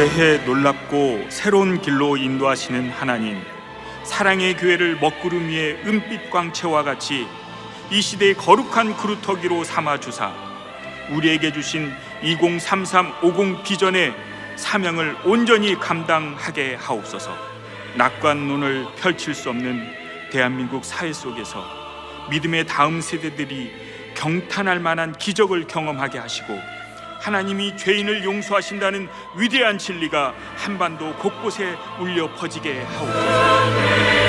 새해 놀랍고 새로운 길로 인도하시는 하나님, 사랑의 교회를 먹구름 위에 은빛 광채와 같이 이 시대의 거룩한 그루터기로 삼아 주사 우리에게 주신 2033-50 비전의 사명을 온전히 감당하게 하옵소서. 낙관 눈을 펼칠 수 없는 대한민국 사회 속에서 믿음의 다음 세대들이 경탄할 만한 기적을 경험하게 하시고 하나님이 죄인을 용서하신다는 위대한 진리가 한반도 곳곳에 울려 퍼지게 하옵소서.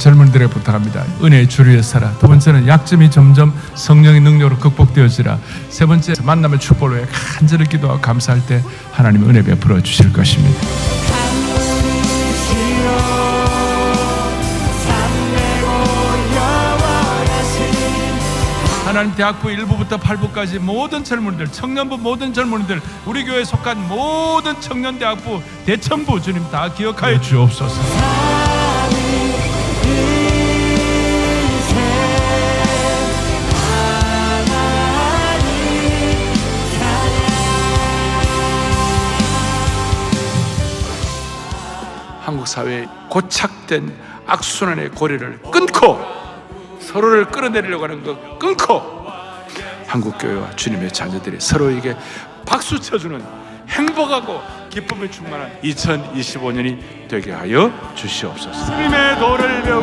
젊은이들에 부탁합니다. 은혜의 주류에 살아. 두 번째는 약점이 점점 성령의 능력으로 극복되어지라. 세 번째 만남의 축복을 위해 간절히 기도하고 감사할 때 하나님 은혜 베풀어 주실 것입니다. 하나님 대학부 1부부터 8부까지 모든 젊은이들, 청년부 모든 젊은이들, 우리 교회에 속한 모든 청년 대학부, 대천부 주님 다 기억하여 주옵소서. 한국 사회에 고착된 악순환의 고리를 끊고 서로를 끌어내리려고 하는 거 끊고 한국 교회와 주님의 자녀들이 서로에게 박수 쳐주는 행복하고 기쁨에 충만한 2025년이 되게 하여 주시옵소서. 주님의 도를 배우고